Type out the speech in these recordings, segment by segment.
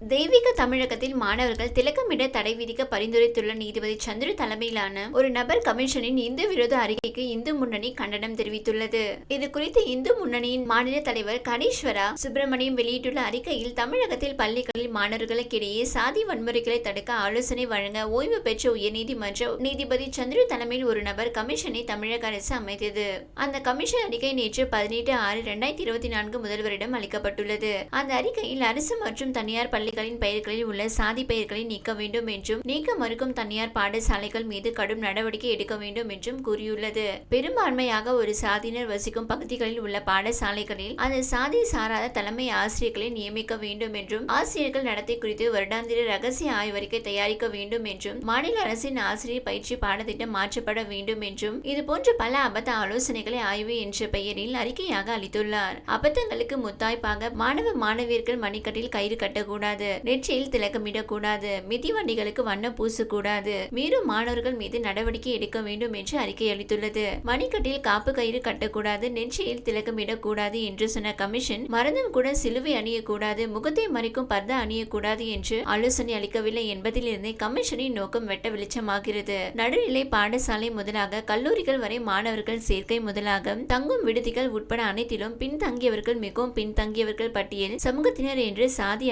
தெய்வீக தமிழகத்தில் மாணவர்கள் திலக்கமிட தடை விதிக்க பரிந்துரைத்துள்ள நீதிபதி சந்திர தலைமையிலான ஒரு நபர் கமிஷனின் இந்து விரோத அறிக்கைக்கு இந்து முன்னணி கண்டனம் தெரிவித்துள்ளது. இது குறித்து இந்து முன்னணியின் மாநில தலைவர் கணேஸ்வரா சுப்பிரமணியம் வெளியிட்டுள்ள அறிக்கையில் தமிழகத்தில் பள்ளிகளில் மாணவர்களுக்கிடையே சாதி வன்முறைகளை தடுக்க ஆலோசனை வழங்க ஓய்வு பெற்ற உயர்நீதிமன்ற நீதிபதி சந்திர தலைமையில் ஒரு நபர் கமிஷனை தமிழக அரசு அமைத்தது. அந்த கமிஷன் அறிக்கை நேற்று பதினெட்டு ஆறு இரண்டாயிரத்தி இருபத்தி நான்கு முதல்வரிடம் அளிக்கப்பட்டுள்ளது. அந்த அறிக்கையில் அரசு மற்றும் தனியார் பள்ளிகளின் பெயர்களில் உள்ள சாதி பெயர்களை நீக்க வேண்டும் என்றும் நீக்க மறுக்கும் தனியார் பாடசாலைகள் மீது கடும் நடவடிக்கை எடுக்க வேண்டும் என்றும் கூறியுள்ளது. பெரும்பான்மையாக ஒரு சாதியினர் வசிக்கும் பகுதிகளில் உள்ள பாடசாலைகளில் அந்த சாதி சாராத தலைமை ஆசிரியர்களை நியமிக்க வேண்டும் என்றும் ஆசிரியர்கள் நடத்தை குறித்து வருடாந்திர ரகசிய ஆய்வறிக்கை தயாரிக்க வேண்டும் என்றும் மாநில அரசின் ஆசிரியர் பயிற்சி பாடத்திட்டம் மாற்றப்பட வேண்டும் என்றும் இதுபோன்ற பல அபத்த ஆலோசனைகளை ஆய்வு என்ற பெயரில் அறிக்கையாக அளித்துள்ளார். அபத்தங்களுக்கு முத்தாய்ப்பாக மாணவ மாணவியர்கள் மணிக்கட்டில் கயிறு கட்டக்கூடாது. நெற்றியில் திலக்கமிடக்கூடாது மிதிவண்டிகளுக்கு வண்ணம் பூசக்கூடாது. மீறும் மாணவர்கள் மீது நடவடிக்கை எடுக்க வேண்டும் என்று அறிக்கை அளித்துள்ளது. மணிக்கட்டில் காப்பு கயிறு கட்டக்கூடாது. நெற்றியில் திலக்கமிடக்கூடாது என்று சொன்ன கமிஷன் மருந்தும் கூட சிலுவை அணியக்கூடாது. முகத்தை மறைக்கும் பர்தா அணியக்கூடாது என்று ஆலோசனை அளிக்கவில்லை என்பதிலிருந்தே கமிஷனின் நோக்கம் வெட்ட வெளிச்சமாகிறது. நடுநிலை பாடசாலை முதலாக கல்லூரிகள் வரை மாணவர்கள் சேர்க்கை முதலாக தங்கும் விடுதிகள் உட்பட அனைத்திலும் பின்தங்கியவர்கள் மிகவும் பின்தங்கியவர்கள் பட்டியல் சமூகத்தினர் என்று சாதி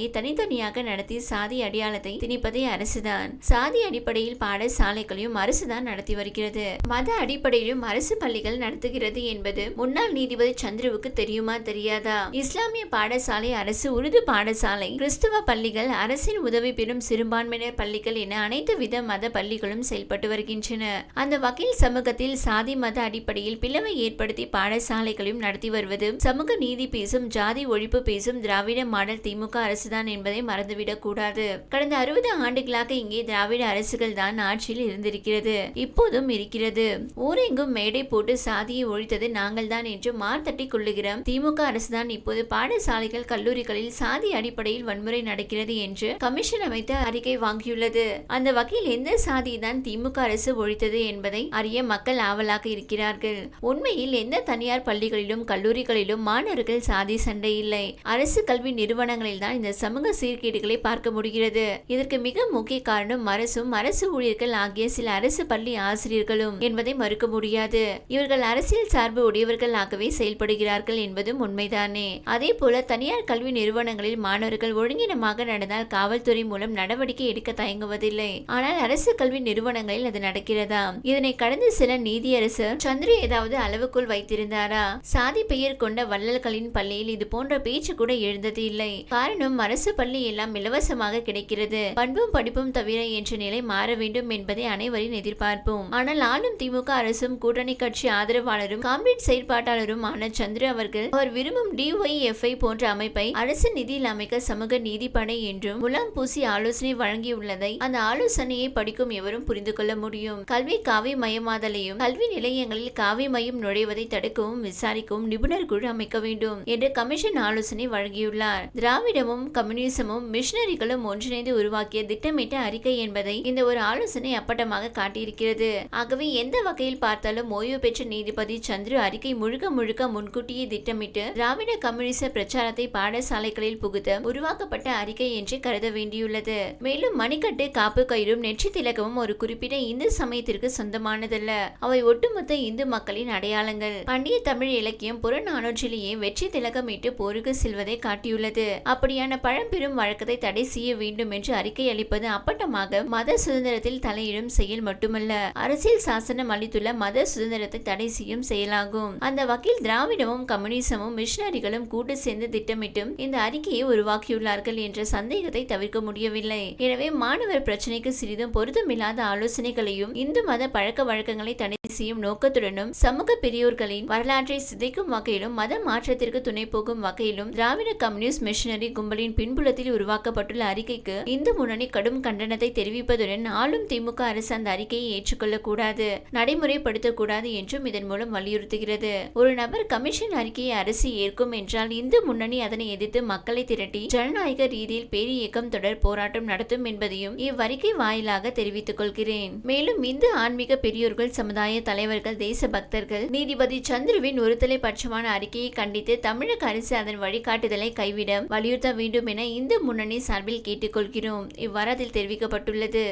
பாடசாலையை தனித்தனியாக நடத்தி சாதி அடையாளத்தை திணிப்பதே அரசுதான். சாதி அடிப்படையில் பாடசாலைகளையும் அரசுதான் நடத்தி வருகிறது. மத அடிப்படையிலும் அரசு பள்ளிகள் நடத்துகிறது என்பது முன்னாள் நீதிபதி சந்திரவுக்கு தெரியுமா தெரியாதா? இஸ்லாமிய பாடசாலை அரசு உருது பாடசாலை கிறிஸ்துவ பள்ளிகள் அரசின் உதவி பெறும் சிறுபான்மையினர் பள்ளிகள் என அனைத்து வித மத பள்ளிகளும் செயல்பட்டு வருகின்றன. அந்த வகையில் சமூகத்தில் சாதி மத அடிப்படையில் பிளவை ஏற்படுத்தி பாடசாலைகளையும் நடத்தி வருவது சமூக நீதி பேசும் ஜாதி ஒழிப்பு பேசும் திராவிட மாடல் திமுக அரசு அரசுதான் என்பதை மறந்துவிடக்கூடாது கடந்த அறுபது ஆண்டுகளாக இங்கே திராவிட அரசுகள் தான் ஆட்சியில் இருந்திருக்கிறது. இப்போதும் இருக்கிறது. ஊரெங்கும் மேடை போட்டு சாதியை ஒழித்தது நாங்கள் தான் என்று மார்த்தட்டி கொள்ளுகிறோம். திமுக அரசுதான் இப்போது பாடசாலைகள் கல்லூரிகளில் சாதி அடிப்படையில் வன்முறை நடக்கிறது என்று கமிஷன் அமைத்து அறிக்கை வாங்கியுள்ளது. அந்த வகையில் எந்த சாதியை தான் திமுக அரசு ஒழித்தது என்பதை அறிய மக்கள் ஆவலாக இருக்கிறார்கள். உண்மையில் எந்த தனியார் பள்ளிகளிலும் கல்லூரிகளிலும் மாணவர்கள் சாதி சண்டை இல்லை. அரசு கல்வி நிறுவனங்களில் தான் இந்த சமூக சீர்கேடுகளை பார்க்க முடிகிறது. இதற்கு மிக முக்கிய காரணம் அரசும் அரசு ஊழியர்கள் ஆகிய சில அரசு பள்ளி ஆசிரியர்களும் என்பதை மறுக்க முடியாது. இவர்கள் அரசியல் சார்பு உடையவர்களாகவே செயல்படுகிறார்கள் என்பதும் உண்மைதானே. அதே போல தனியார் கல்வி நிறுவனங்களில் மாணவர்கள் ஒழுங்கினமாக நடந்தால் காவல்துறை மூலம் நடவடிக்கை எடுக்க தயங்குவதில்லை. ஆனால் அரசு கல்வி நிறுவனங்களில் அது நடக்கிறதா? இதனை கடந்த சில நீதியரசர் சந்திர ஏதாவது அளவுக்குள் வைத்திருந்தாரா? சாதி பெயர் கொண்ட வள்ளல்களின் பள்ளியில் இது போன்ற பேச்சு கூட எழுந்தது இல்லை காரணம் அரசு பள்ளி எல்லாம் இலவசமாக கிடைக்கிறது. பண்பும் படிப்பும் தவிர என்ற நிலை மாற வேண்டும் என்பதை அனைவரின் எதிர்பார்ப்போம். ஆனால் ஆளும் திமுக அரசும் கூட்டணி கட்சி ஆதரவாளரும் காம்ரேட் செயற்பாட்டாளரும் ஆன சந்திர அவர்கள் அவர் விரும்பும் டிஒய்எஃப்ஐ போன்ற அமைப்பை அரசு நிதியில் அமைக்க சமூக நீதிப்படை என்றும் முலாம் பூசி ஆலோசனை வழங்கியுள்ளதை அந்த ஆலோசனையை படிக்கும் எவரும் புரிந்து கொள்ள முடியும். கல்வி காவி மயமாதலையும் கல்வி நிலையங்களில் காவி மயம் நுழைவதை தடுக்கவும் விசாரிக்கவும் நிபுணர் குழு அமைக்க வேண்டும் என்று கமிஷன் ஆலோசனை வழங்கியுள்ளார். திராவிடமும் கம்யூனிசமும் மிஷனரிகளும் ஒன்றிணைந்து உருவாக்கிய திட்டமிட்ட அறிக்கை என்பதை இந்த ஒரு ஆலோசனை அப்பட்டமாக காட்டியிருக்கிறது. ஆகவே எந்த வகையில் பார்த்தாலும் ஓய்வு பெற்ற நீதிபதி சந்திரு அறிக்கை முழுக்க முழுக்க முன்கூட்டியே திட்டமிட்டு திராவிட கம்யூனிச பிரச்சாரத்தை பாடசாலைகளில் புகுத்த உருவாக்கப்பட்ட அறிக்கை என்று கருத வேண்டியுள்ளது. மேலும் மணிக்கட்டு காப்பு கயிறும் நெற்றி திலகமும் ஒரு குறிப்பிட்ட இந்து சமயத்திற்கு சொந்தமானதல்ல. அவை ஒட்டுமொத்த இந்து மக்களின் அடையாளங்கள். பண்டைய தமிழ் இலக்கியம் புறநானூற்றிலேயே வெற்றி திலகமிட்டு போருக்கு செல்வதை காட்டியுள்ளது. அப்படியான பழம்பெரும் வழக்கத்தை தடை செய்ய வேண்டும் என்று அறிக்கை அளிப்பது அப்பட்டமாக மத சுதந்திரத்தில் தலையிடும் செயல் மட்டுமல்ல. அரசியல் சாசனம் அளித்துள்ள மத சுதந்திரத்தை தடை செய்யும் செயலாகும். அந்த வகையில் திராவிடமும் கம்யூனிசமும் மிஷனரிகளும் கூட்டு சேர்ந்து திட்டமிட்டும் இந்த அறிக்கையை உருவாக்கியுள்ளார்கள் என்ற சந்தேகத்தை தவிர்க்க முடியவில்லை. எனவே மாணவர் பிரச்சனைக்கு சிறிதும் பொருத்தமில்லாத ஆலோசனைகளையும் இந்து மத பழக்க வழக்கங்களை தடை பேசியும் நோக்கத்துடனும் சமூக பெரியோர்களின் வரலாற்றை சிதைக்கும் வகையிலும் மத மாற்றத்திற்கு துணை போகும் வகையிலும் திராவிட கம்யூனிஸ்ட் மிஷனரி கும்பலின் பின்புலத்தில் உருவாக்கப்பட்டுள்ள அறிக்கைக்கு இந்து முன்னணி கடும் கண்டனத்தை தெரிவிப்பதுடன் ஆளும் திமுக அரசு அந்த அறிக்கையை ஏற்றுக்கொள்ளக் கூடாது நடைமுறைப்படுத்தக்கூடாது என்றும் இதன் மூலம் வலியுறுத்துகிறது. ஒரு நபர் கமிஷன் அறிக்கையை அரசு ஏற்கும் என்றால் இந்து முன்னணி அதனை எதிர்த்து மக்களை திரட்டி ஜனநாயக ரீதியில் பேரி இயக்கம் தொடர் போராட்டம் நடத்தும் என்பதையும் இவ்வறிக்கை வாயிலாக தெரிவித்துக் கொள்கிறேன். மேலும் இந்து ஆன்மீக பெரியோர்கள் சமுதாய தலைவர்கள் தேச பக்தர்கள். நீதிபதி சந்துருவின் ஒருதலை பட்சமான அறிக்கையை கண்டித்து தமிழக அரசு அதன் வழிகாட்டுதலை கைவிட வலியுறுத்த வேண்டும் வேண்டும் என இந்து முன்னணி சார்பில் கேட்டுக்கொள்கிறோம். இவ்வாறு அதில் தெரிவிக்கப்பட்டுள்ளது.